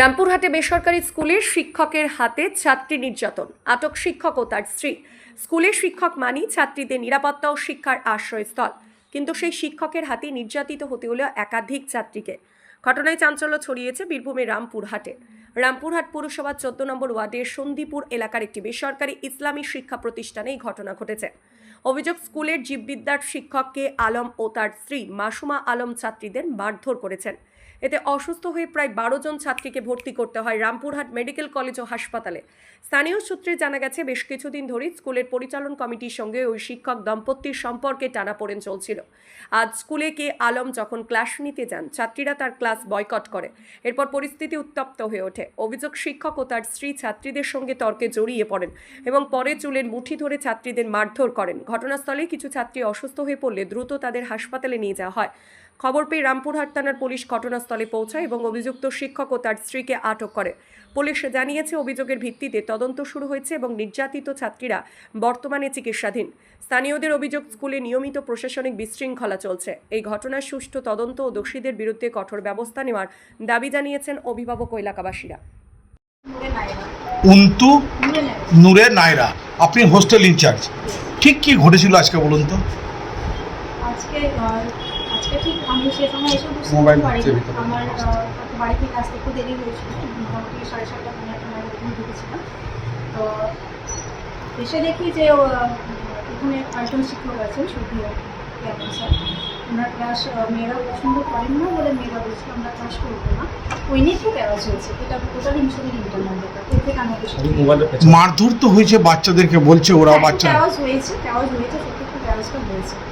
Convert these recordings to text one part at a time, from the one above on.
রামপুরহাটে বেসরকারি স্কুলের শিক্ষকের হাতে ছাত্রী নির্যাতন। আটক শিক্ষক ও তার স্ত্রী। স্কুলের শিক্ষক মানি ছাত্রীদের নিরাপত্তা ও শিক্ষার আশ্রয়স্থল। কিন্তু সেই শিক্ষকের হাতে নির্যাতিত হতে হলো একাধিক ছাত্রীকে। ঘটনায় চাঞ্চল্য ছড়িয়েছে বীরভূমের রামপুরহাটে। রামপুরহাট পুরসভার চোদ্দ নম্বর ওয়ার্ডের সন্দীপুর এলাকার একটি বেসরকারি ইসলামী শিক্ষা প্রতিষ্ঠানে এই ঘটনা ঘটেছে। অভিযোগ, স্কুলের জীববিদ্যার শিক্ষককে আলম ও তার স্ত্রী মাসুমা আলম ছাত্রীদের মারধর করেছেন। এতে অসুস্থ হয়ে প্রায় বারো জন ছাত্রীকে ভর্তি করতে হয় রামপুরহাট মেডিকেল কলেজ ও হাসপাতালে। স্থানীয় সূত্রে জানা গেছে, বেশ কিছুদিন ধরেই স্কুলের পরিচালন কমিটির সঙ্গে ওই শিক্ষক দম্পতির সম্পর্কে টানাপোড়েন চলছিল। আজ স্কুলে কে আলম যখন ক্লাস নিতে যান, ছাত্রীরা তার ক্লাস বয়কট করে। এরপর পরিস্থিতি উত্তপ্ত হয়ে ওঠে। অভিযোগ, শিক্ষক ও তার স্ত্রী ছাত্রীদের সঙ্গে তর্কে জড়িয়ে পড়েন এবং পরে চুলের মুঠি ধরে ছাত্রীদের মারধর করেন। ঘটনাস্থলে কিছু ছাত্রী অসুস্থ হয়ে পড়লে দ্রুত তাদের হাসপাতালে নিয়ে যাওয়া হয়। খবর পেয়ে রামপুরহাট থানার পুলিশ ঘটনাস্থলে পৌঁছায় এবং অভিযুক্ত শিক্ষক ও তার স্ত্রীকে আটক করে। পুলিশ জানিয়েছে অভিযোগের ভিত্তিতে তদন্ত শুরু হয়েছে এবং নির্যাতিত ছাত্রীরা বর্তমানে চিকিৎসাধীন। স্থানীয়দের অভিযোগ স্কুলে নিয়মিত প্রশাসনিক বিশৃঙ্খলা চলছে। এই ঘটনার সুষ্ঠু তদন্ত ও দোষীদের বিরুদ্ধে কঠোর ব্যবস্থা নেওয়ার দাবি জানিয়েছেন অভিভাবক ও এলাকাবাসীরা। উন্তু নূরে নায়রা। আপনি হোস্টেল ইনচার্জ। ঠিক কি ঘটেছিল আজকে বলুন তো? আজকে আজকে ঠিক আমি সে সময় এসে বুঝতে পারিনি। আমার বাড়ি থেকে আসতে একটু দেরি হয়েছিল। মোটামুটি সাড়ে সাতটা পনেরো ঢুকেছিলাম। তো এসে দেখি যে এখানে একজন শিক্ষক আছেন স্যার। ওনার ক্লাস মেয়েরা পছন্দ করেন না বলে মেয়েরা বলছিল আমরা ক্লাস করব না। ওই নিয়ে খুব অ্যাওয়াজ হয়েছে। এটা টোটালি মিশনের ইন্টারনাল ব্যাপার। এর থেকে আমি মারধর তো হয়েছে বাচ্চাদেরকে বলছে ওরা বাচ্চা। অ্যাওয়াজ হয়েছে অ্যাওয়াজ হয়েছে।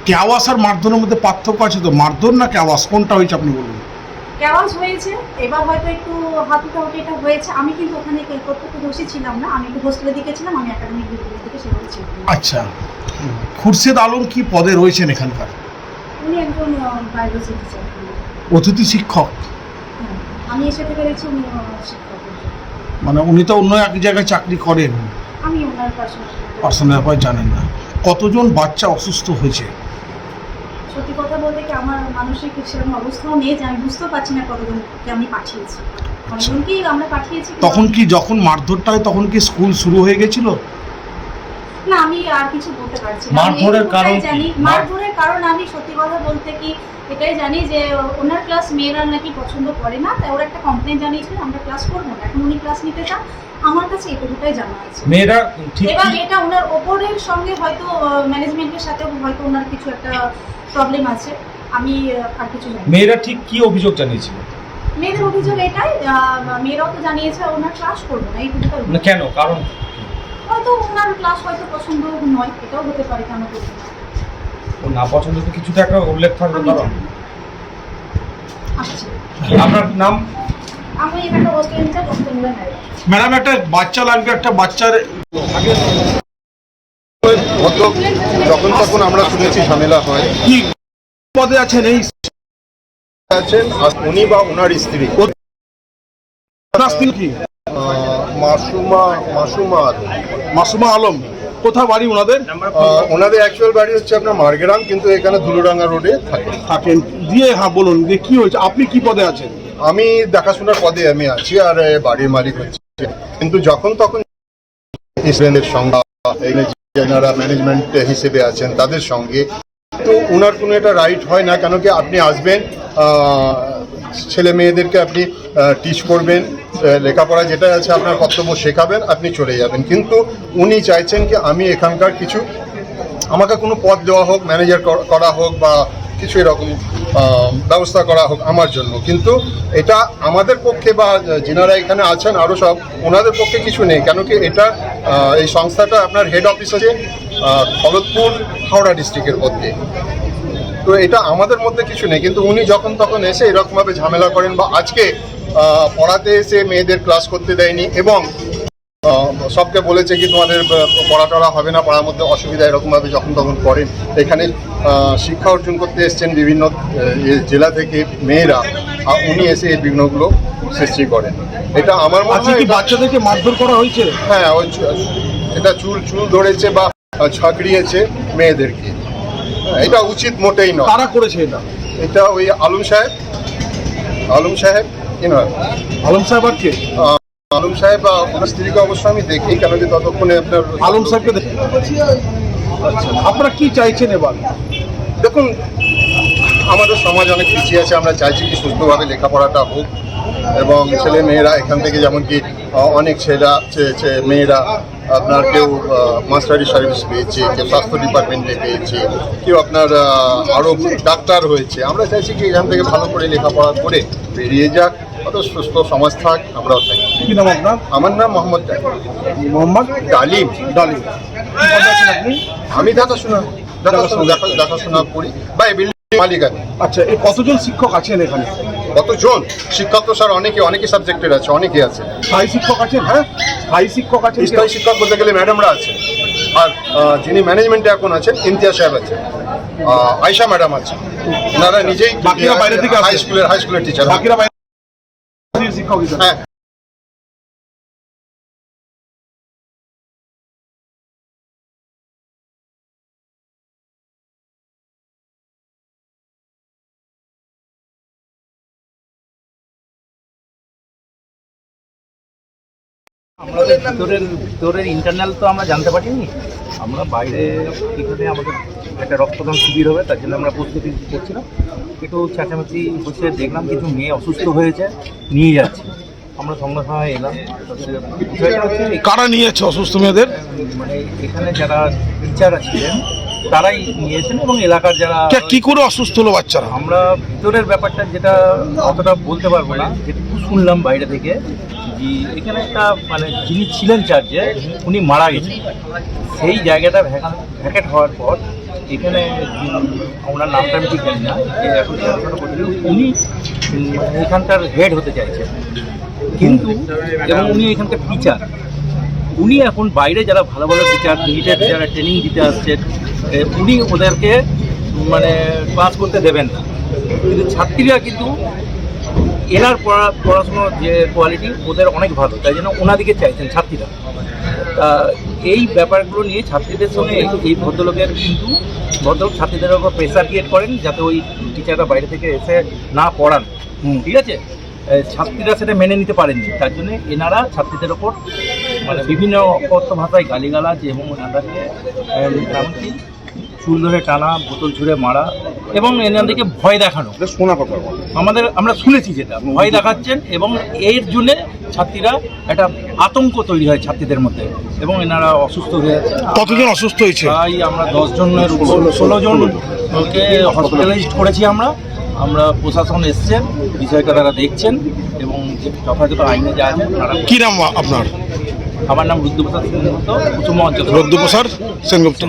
ক্যাওয়াস আর মারধরের মধ্যে পার্থক্য আছে তো? মারধর না ক্যাওয়াস কোনটা হয়েছে আপনি বলুন। ক্যাওয়াজ হয়েছে? এবার হয়তো একটু হাতুটাহুটি এটা হয়েছে। আমি কিন্তু ওখানে কে- প্রত্যক্ষদর্শী ছিলাম না। আমি একটু হোস্টেলের দিকে ছিলাম আমি একাডেমিক বিদ্যালয়ের দিকে সেভাবে ছিলাম আচ্ছা। খুরশেদ আলম কি পদে রয়েছেন এখানকার? উনি একজন বায়োলজি টিচার অতিথি শিক্ষক? আমি এসে পেরেছি উনি শিক্ষক। মানে উনি তো অন্য এক জায়গায় চাকরি করেন। আমি ওনার পার্সোনাল পার্সোনাল ব্যাপার জানেন না। কতজন বাচ্চা অসুস্থ হয়েছে? সত্যি কথা বলতে কি আমার মানসিক সেরকম অবস্থাও নেই যে আমি বুঝতেও পারছি না কতজনকে আমি পাঠিয়েছি। অনেকজনকেই আমরা পাঠিয়েছি তখন কি যখন মারধরটা হয় তখন কি স্কুল শুরু হয়ে গেছিল? না আমি আর কিছু বলতে পারছি না। মারধরের কারণ জানি মারধরের কারণ আমি সত্যি কথা বলতে কি এটাই জানি যে ওনার ক্লাস মেয়েরা নাকি পছন্দ করে না তাই ওরা একটা কমপ্লেন জানিয়েছিল আমরা ক্লাস করব না। এখন উনি ক্লাস নিতে চান আমার কাছে এটুকুটাই জানা আছে। মেয়েরা ঠিক এবার এটা ওনার ওপরের সঙ্গে হয়তো ম্যানেজমেন্টের সাথে হয়তো ওনার কিছু একটা প্রবলেম আছে। আমি আর কিছু জানি মেয়েরা ঠিক কি অভিযোগ জানিয়েছিল? মেয়েদের অভিযোগ এটাই মেয়েরাও তো জানিয়েছে ওনার ক্লাস করব না এইটুকুটা না কেন? কারণ? হয়তো ওনার ক্লাস হয়তো পছন্দ নয় এটাও হতে পারে কেন ও না পছন্দ তো কিছুটা একটা উল্লেখ থাকবে কারণ? আপনার নাম? ম্যাডাম একটা বাচ্চা লাগবে একটা বাচ্চার যখন তখন আমরা শুনেছি ঝামেলা হয়। কি পদে আছেন এই আছেন উনি বা ওনার স্ত্রী কি? মাসুমা মাসুমা আলম। মাসুমা আলম। কোথায় বাড়ি ওনাদের ওনাদের অ্যাকচুয়াল বাড়ি হচ্ছে আপনার মারগ্রাম কিন্তু এখানে ধুলুডাঙ্গা রোডে থাকে। থাকেন। দিয়ে হ্যাঁ বলুন যে কি হয়েছে? আপনি কি পদে আছেন? আমি দেখাশোনার পদে আমি আছি আর বাড়ির মালিক হচ্ছে। কিন্তু যখন তখন স্টুডেন্টের সঙ্গে যারা ম্যানেজমেন্ট হিসেবে আছেন তাদের সঙ্গে, তো ওনার কোনো এটা রাইট হয় না, কেন কি আপনি আসবেন ছেলে মেয়েদেরকে আপনি টিচ করবেন লেখাপড়া যেটা আছে আপনার কর্তব্য শেখাবেন, আপনি চলে যাবেন। কিন্তু উনি চাইছেন কি আমি এখানকার কিছু, আমাকে কোনো পদ দেওয়া হোক ম্যানেজার করা হোক বা কিছু এরকম ব্যবস্থা করা হোক আমার জন্য। কিন্তু এটা আমাদের পক্ষে বা যেনারা এখানে আছেন আরও সব, ওনাদের পক্ষে কিছু নেই। কেন কি এটা এই সংস্থাটা আপনার হেড অফিস আছে খড়গপুর, হাওড়া ডিস্ট্রিক্টের মধ্যে। তো এটা আমাদের মধ্যে কিছু নেই। কিন্তু উনি যখন তখন এসে এরকমভাবে ঝামেলা করেন বা আজকে পড়াতে এসে মেয়েদের ক্লাস করতে দেয়নি এবং সবকে বলেছে কি তোমাদের পড়া টড়া হবে না পড়ার মধ্যে অসুবিধা এরকমভাবে যখন তখন করেন। এখানে শিক্ষা অর্জন করতে এসছেন বিভিন্ন জেলা থেকে মেয়েরা উনি এসে এই বিঘ্নগুলো সৃষ্টি করেন। এটা আমার মনে হয় বাচ্চাদেরকে মারধর করা হয়েছে? হ্যাঁ ওই এটা চুল চুল ধরেছে বা ছাকড়িয়েছে মেয়েদেরকে। হ্যাঁ, এটা উচিত মোটেই নয়। কারা করেছে এটা? এটা ওই আলম সাহেব আলম সাহেব কি নয় আলম সাহেব আর কে? আলম সাহেব আহ, ওনার স্ত্রীকে অবশ্য আমি দেখি কেন কি ততক্ষণে আপনার আলম সাহেবকে দেখে। আচ্ছা। আপনারা কি চাইছেন এবার? দেখুন আমাদের সমাজ অনেক পিছিয়ে আছে আমরা চাইছি কি সুস্থভাবে লেখাপড়াটা হোক এবং ছেলে মেয়েরা এখান থেকে যেমন কি অনেক ছেলেরা মেয়েরা আপনার কেউ মাস্টারি সার্ভিস পেয়েছে কেউ স্বাস্থ্য ডিপার্টমেন্টে পেয়েছে কেউ আপনার আরও ডাক্তার হয়েছে। আমরা চাইছি কি এখান থেকে ভালো করে লেখাপড়া করে বেরিয়ে যাক অত সুস্থ সমাজ থাক আমরাও থাকি। কি নাম আপনার? আমার নাম মোহাম্মদ। মোহাম্মদ ডালিম। ডালিম। আমি দেখাশোনা দেখাশোনা দেখাশোনা। করি। বা এই বিল্ডিং মালিক আমি। আচ্ছা এই কতজন শিক্ষক আছেন এখানে? কতজন? শিক্ষক তো স্যার অনেকে অনেকে সাবজেক্টের আছে অনেকে আছে। স্থায়ী শিক্ষক আছেন? হ্যাঁ? স্থায়ী শিক্ষক আছেন স্থায়ী শিক্ষক বলতে গেলে ম্যাডামরা আছে আর যিনি ম্যানেজমেন্টে এখন আছেন ইমতিয়াজ সাহেব আছে আয়শা ম্যাডাম আছে। ওনারা নিজেই বাইরে থেকে? হাই স্কুলের হাই স্কুলের টিচার বাইরে শিক্ষক হিসেবে আমাদের ভিতরের ভিতরের ইন্টারনাল তো আমরা জানতে পারিনি। আমরা বাইরে এখানে আমাদের একটা রক্তদান শিবির হবে তার জন্য আমরা প্রস্তুতি করছিলাম। একটু চেঁচামেচি হচ্ছে দেখলাম কিছু মেয়ে অসুস্থ হয়েছে নিয়ে যাচ্ছে। আমরা সঙ্গে সঙ্গে এলাম। কারা নিয়েছে অসুস্থ মেয়েদের? মানে এখানে যারা টিচার ছিলেন তারাই নিয়েছেন এবং এলাকার যারা কে- কি করে অসুস্থ হলো বাচ্চারা? আমরা ভিতরের ব্যাপারটা যেটা অতটা বলতে পারব না যেটুকু শুনলাম বাইরে থেকে যে এখানে একটা মানে যিনি ছিলেন চার্জে উনি মারা গেছেন। সেই জায়গাটা ভ্যাকেট হওয়ার পর এখানে ওনার নামটা আমি ঠিক জানি না, যে এখন উনি এখানকার হেড হতে চাইছেন। কিন্তু এবং উনি এখানকার টিচার উনি এখন বাইরে যারা ভালো ভালো টিচার নিটের যারা ট্রেনিং দিতে আসছেন উনি ওদেরকে মানে পাস করতে দেবেন না। কিন্তু ছাত্রীরা কিন্তু এনার পড়া, পড়াশুনোর যে কোয়ালিটি ওদের অনেক ভালো, তাই জন্য ওনাদিকে চাইছেন ছাত্রীরা। তা এই ব্যাপারগুলো নিয়ে ছাত্রীদের সঙ্গে এই- এই ভদ্রলোকের কিন্তু ভদ্রলোক ছাত্রীদের ওপর প্রেসার ক্রিয়েট করেন যাতে ওই টিচাররা বাইরে থেকে এসে না পড়ান। ঠিক আছে? ছাত্রীরা সেটা মেনে নিতে পারেননি। তার জন্য এনারা ছাত্রীদের ওপর মানে বিভিন্ন অকথ্য ভাষায় গালিগালাজ এবং এমনকি চুল ধরে টানা বোতল ছুঁড়ে মারা এবং এনাদেরকে ভয় দেখানো। শোনা কথা আমাদের আমরা শুনেছি যেটা। ভয় দেখাচ্ছেন এবং এর জন্যে ছাত্রীরা একটা আতঙ্ক তৈরি হয় ছাত্রীদের মধ্যে এবং এনারা অসুস্থ হয়ে কতজন অসুস্থ হয়েছে? প্রায় আমরা দশ জনের উপর। ষোলো জনকে হসপিটালাইজড করেছি আমরা। আমরা প্রশাসন এসছেন বিষয়টা তারা দেখছেন এবং যথাযথ আইনে যা আছে তারা কি নাম আপনার? আমার নাম রুদ্রপ্রসাদ সেনগুপ্ত কুসুম অঞ্চল রদ্দুপ্রসাদ সেনগুপ্ত।